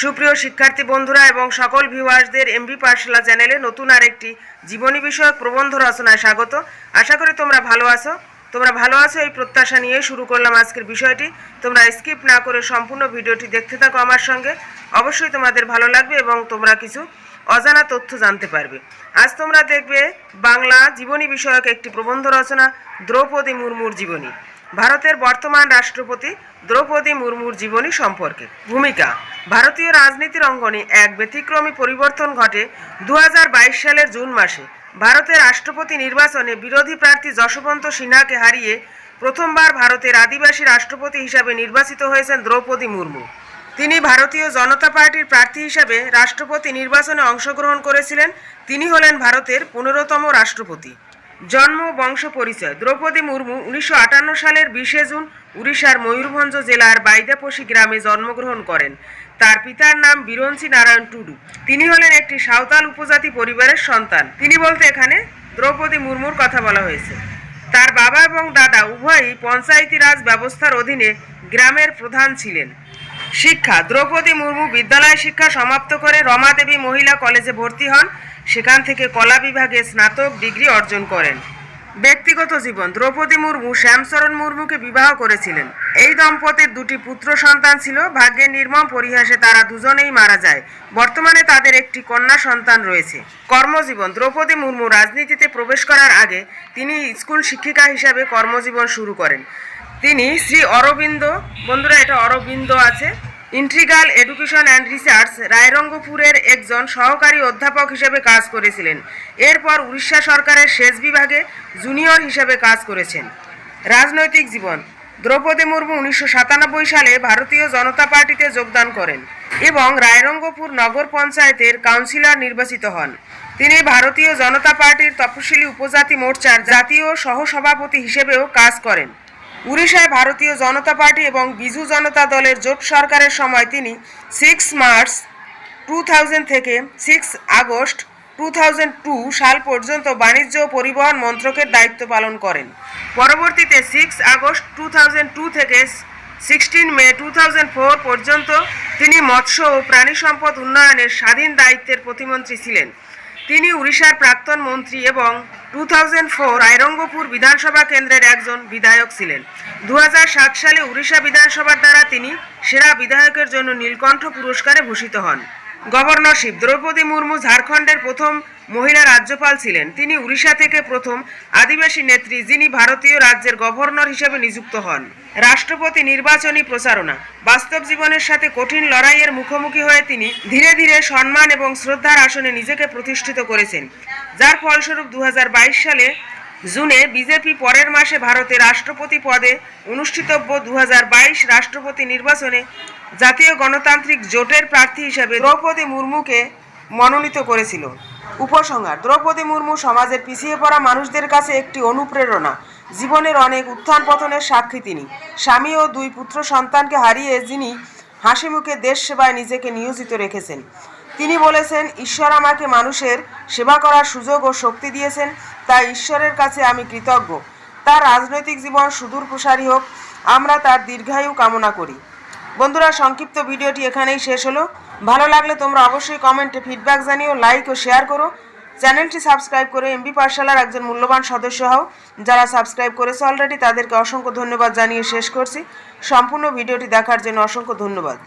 সুপ্রিয় শিক্ষার্থী বন্ধুরা এবং সকল ভিউয়ার্সদের এমবি পাঠশালা চ্যানেলে নতুন আরেকটি জীবনী বিষয়ক প্রবন্ধ রচনায় স্বাগত। আশা করি তোমরা ভালো আছো। তোমরা ভালো আছো এই প্রত্যাশা নিয়ে শুরু করলাম আজকের বিষয়টি। তোমরা স্কিপ না করে সম্পূর্ণ ভিডিওটি দেখতে থাকো আমার সঙ্গে। অবশ্যই তোমাদের ভালো লাগবে এবং তোমরা কিছু অজানা তথ্য জানতে পারবে। আজ তোমরা দেখবে বাংলা জীবনী বিষয়ক একটি প্রবন্ধ রচনা, দ্রৌপদী মুর্মুর জীবনী। ভারতের বর্তমান রাষ্ট্রপতি দ্রৌপদী মুর্মুর জীবনী সম্পর্কে। ভূমিকা, ভারতীয় রাজনীতির অঙ্গনে এক ব্যতিক্রমী পরিবর্তন ঘটে দুহাজার বাইশ সালের জুন মাসে। ভারতের রাষ্ট্রপতি নির্বাচনে বিরোধী প্রার্থী যশবন্ত সিনহাকে হারিয়ে প্রথমবার ভারতের আদিবাসী রাষ্ট্রপতি হিসাবে নির্বাচিত হয়েছেন দ্রৌপদী মুর্মু। তিনি ভারতীয় জনতা পার্টির প্রার্থী হিসাবে রাষ্ট্রপতি নির্বাচনে অংশগ্রহণ করেছিলেন। তিনি হলেন ভারতের পনেরোতম রাষ্ট্রপতি। জন্ম বংশ পরিচয়। দ্রৌপদী মুর্মু উনিশশো আটান্ন সালের বিশে জুন উড়িষ্যার ময়ূরভঞ্জ জেলার বাইদাপসি গ্রামে জন্মগ্রহণ করেন। তার পিতার নাম বিরঞ্চি নারায়ণ টুডু। তিনি হলেন একটি সাঁওতাল উপজাতি পরিবারের সন্তান। তিনি বলতে এখানে দ্রৌপদী মুর্মুর কথা বলা হয়েছে। তার বাবা এবং দাদা উভয়ই পঞ্চায়েতি রাজ ব্যবস্থার অধীনে গ্রামের প্রধান ছিলেন। শিক্ষা, দ্রৌপদী মুর্মু বিদ্যালয় শিক্ষা সমাপ্ত করে রমা দেবী মহিলা কলেজে ভর্তি হন। সেখান থেকে কলা বিভাগে স্নাতক ডিগ্রি অর্জন করেন। ব্যক্তিগত জীবন, দ্রৌপদী মুর্মু শ্যামচরণ মুর্মুকে বিবাহ করেছিলেন। এই দম্পতির দুটি পুত্র সন্তান ছিল। ভাগ্যের নির্মম পরিহাসে তারা দুজনেই মারা যায়। বর্তমানে তাদের একটি কন্যা সন্তান রয়েছে। কর্মজীবন, দ্রৌপদী মুর্মু রাজনীতিতে প্রবেশ করার আগে তিনি স্কুল শিক্ষিকা হিসাবে কর্মজীবন শুরু করেন। তিনি শ্রী অরবিন্দ, বন্ধুরা, এটা অরবিন্দ আছে। ইন্ট্রিগাল এডুকেশন অ্যান্ড রিসার্চ রায়রঙ্গপুরের একজন সহকারী অধ্যাপক হিসেবে কাজ করেছিলেন। এরপর উড়িষ্যা সরকারের সেচ বিভাগে জুনিয়র হিসেবে কাজ করেছেন। রাজনৈতিক জীবন, দ্রৌপদী মুর্মু উনিশশো সাতানব্বই সালে ভারতীয় জনতা পার্টিতে যোগদান করেন এবং রায়রঙ্গপুর নগর পঞ্চায়েতের কাউন্সিলর নির্বাচিত হন। তিনি ভারতীয় জনতা পার্টির তপশিলি উপজাতি মোর্চার জাতীয় সহসভাপতি হিসেবেও কাজ করেন। উড়িষ্যায় ভারতীয় জনতা পার্টি এবং বিজু জনতা দলের জোট সরকারের সময় তিনি সিক্স মার্চ টু থেকে সিক্স আগস্ট টু সাল পর্যন্ত বাণিজ্য ও পরিবহন মন্ত্রকের দায়িত্ব পালন করেন। পরবর্তীতে সিক্স আগস্ট টু থেকে সিক্সটিন মে টু পর্যন্ত তিনি মৎস্য ও প্রাণী সম্পদ উন্নয়নের স্বাধীন দায়িত্বের প্রতিমন্ত্রী ছিলেন। তিনি উড়িষ্যার প্রাক্তন মন্ত্রী এবং টু থাউজেন্ড ফোর আইরঙ্গপুর বিধানসভা কেন্দ্রের একজন বিধায়ক ছিলেন। দু হাজার সাত সালে উড়িষ্যা বিধানসভার দ্বারা তিনি সেরা বিধায়কের জন্য নীলকণ্ঠ পুরস্কারে ভূষিত হন। গভর্নরশিপ দ্রৌপদী মুর্মু ঝাড়খণ্ডের প্রথম মহিলা রাজ্যপাল ছিলেন। তিনি উড়িষ্যা থেকে প্রথম আদিবাসী নেত্রী যিনি ভারতীয় রাজ্যের গভর্নর হিসেবে নিযুক্ত হন। রাষ্ট্রপতি নির্বাচনী প্রচারণা। বাস্তব জীবনের সাথে কঠিন লড়াইয়ের মুখোমুখি হয়ে তিনি ধীরে ধীরে সম্মান এবং শ্রদ্ধার আসনে নিজেকে প্রতিষ্ঠিত করেছেন। যার ফলস্বরূপ দু হাজার বাইশ সালে জুনে বিজেপি পরের মাসে ভারতে রাষ্ট্রপতি পদে অনুষ্ঠিতব্য দু বাইশ রাষ্ট্রপতি নির্বাচনে জাতীয় গণতান্ত্রিক জোটের প্রার্থী হিসেবে দ্রৌপদী মুর্মুকে মনোনীত করেছিল। উপসংহার, দ্রৌপদী মুর্মু সমাজের পিছিয়ে পড়া মানুষদের কাছে একটি অনুপ্রেরণা। জীবনের অনেক উত্থান পতনের সাক্ষী তিনি। স্বামী ও দুই পুত্র সন্তানকে হারিয়ে যিনি হাসি মুখে দেশ সেবায় নিজেকে নিয়োজিত রেখেছেন। তিনি বলেছেন, ঈশ্বর আমাকে মানুষের সেবা করার সুযোগ ও শক্তি দিয়েছেন, তাই ঈশ্বরের কাছে আমি কৃতজ্ঞ। তার রাজনৈতিক জীবন সুদূর প্রসারী হোক, আমরা তার দীর্ঘায়ু কামনা করি। বন্ধুরা, সংক্ষিপ্ত ভিডিওটি এখানেই শেষ হলো। ভালো লাগলে তোমরা অবশ্যই কমেন্টে ফিডব্যাক জানিও লাইক ও শেয়ার করো। চ্যানেলটি সাবস্ক্রাইব করে এমবি পাঠশালার একজন মূল্যবান সদস্য হও। যারা সাবস্ক্রাইব করেছে অলরেডি তাদেরকে অসংখ্য ধন্যবাদ জানিয়ে শেষ করছি। সম্পূর্ণ ভিডিওটি দেখার জন্য অসংখ্য ধন্যবাদ।